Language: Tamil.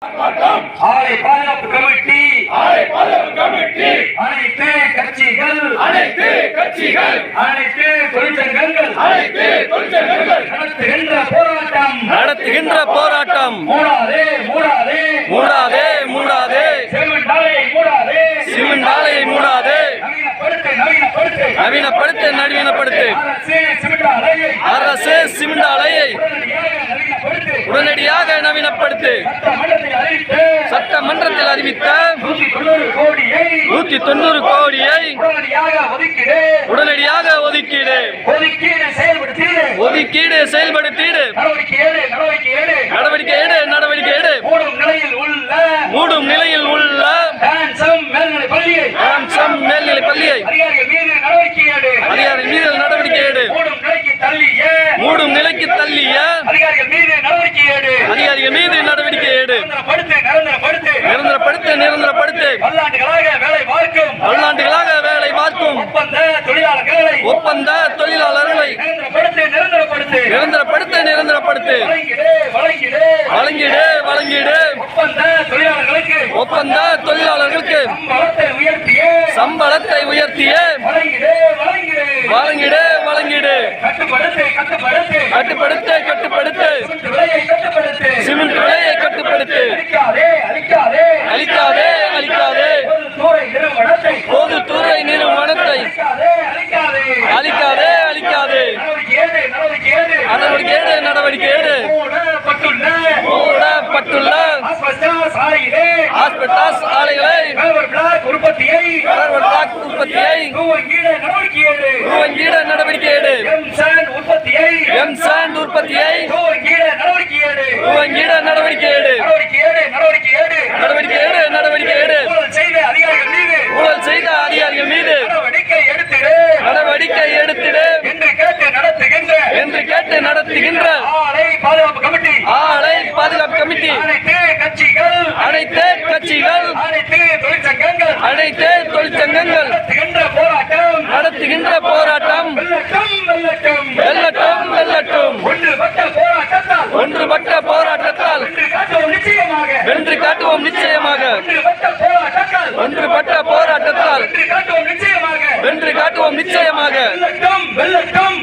ஆலை பாதுகாப்பு கமிட்டி. ஆலை பாதுகாப்பு கமிட்டி. அனைத்து கட்சிகள். அனைத்து கட்சிகள். அனைத்து தொழிற்சங்கங்கள். அனைத்து தொழிற்சங்கங்கள். நடத்துகின்ற போராட்டம். நடத்துகின்ற போராட்டம். மூடாதே மூடாதே. மூடாதே மூடாதே. சிமெண்ட் ஆலையை மூடாதே. சிமெண்ட் ஆலையை மூடாதே. நவீனப்படுத்து நவீனப்படுத்து. அரசு சிமெண்ட் ஆலையை உடனடியாக நவீனப்படுத்து. சட்டமன்றத்தில் அறிவித்து நூத்தி தொண்ணூறு கோடியை உடனடியாக ஒதுக்கீடு. ஒதுக்கீடு ஒதுக்கீடு செயல்படுத்தி ஒதுக்கீடு செயல்படுத்தீடு. நடவடிக்கை எடு நடவடிக்கை எடு. மூடும் நிலையில் உள்ள மேல்நிலை பள்ளியை. அதிகாரிகள் மீது நடவடிக்கை எடு. மூடும் நிலைக்கு தள்ளிய அதிகாரிகள் மீது நடவடிக்கை ஏடு அதிகாரிகள் மீது நடவடிக்கை எடு நிரந்தரப்படுத்து நிரந்தரப்படுத்து. பல்லாண்டுகளாக வேலை பார்க்கும். பல்லாண்டுகளாக வேலை பார்க்கும். ஒப்பந்த தொழிலாளர்களை. ஒப்பந்த தொழிலாளர்களை. நிரந்தரப்படுத்து நிரந்தரப்படுத்து. வழங்கிடு வழங்கிடு. ஒப்பந்த தொழிலாளர்களுக்கு. ஒப்பந்த தொழிலாளர்களுக்கு. சம்பளத்தை உயர்த்திய. வழங்கிடு வழங்கிடு. கட்டுப்படுத்து கட்டுப்படுத்து. கட்டுப்படுத்து. சிமெண்ட் விலையை கட்டுப்படுத்து சிமெண்ட் விலையை கட்டுப்படுத்து அழிக்காதே அழிக்காதே அளிக்காதே அளிக்காதே பொதுத்துறை நிறுவனத்தை பொதுத்துறை நிறுவனத்தை அழிக்காதே அழிக்காதே. நடவடிக்கை ஏடு நடவடிக்கை ஏடு மூடப்பட்டுள்ள ஹாஸ்பிட்டாஸ் ஆலைகளை. உற்பத்தியை உற்பத்தியை. துவங்கிட நடவடிக்கை ஏடு துவங்கிட நடவடிக்கை எடு எம் சாண்ட் உற்பத்தியை. எம் சாண்ட் உற்பத்தியை துவங்கிட நடவடிக்கை ஏடு அனைத்து தொழிற்சங்கங்கள் நடத்துகின்ற போராட்டம். வெல்லட்டும் வெல்லட்டும். ஒன்றுபட்ட போராட்டத்தால் வென்று காட்டுவோம் நிச்சயமாக. ஒன்றுபட்ட போராட்டத்தால் வென்று காட்டுவோம் நிச்சயமாக. வெல்லட்டும்.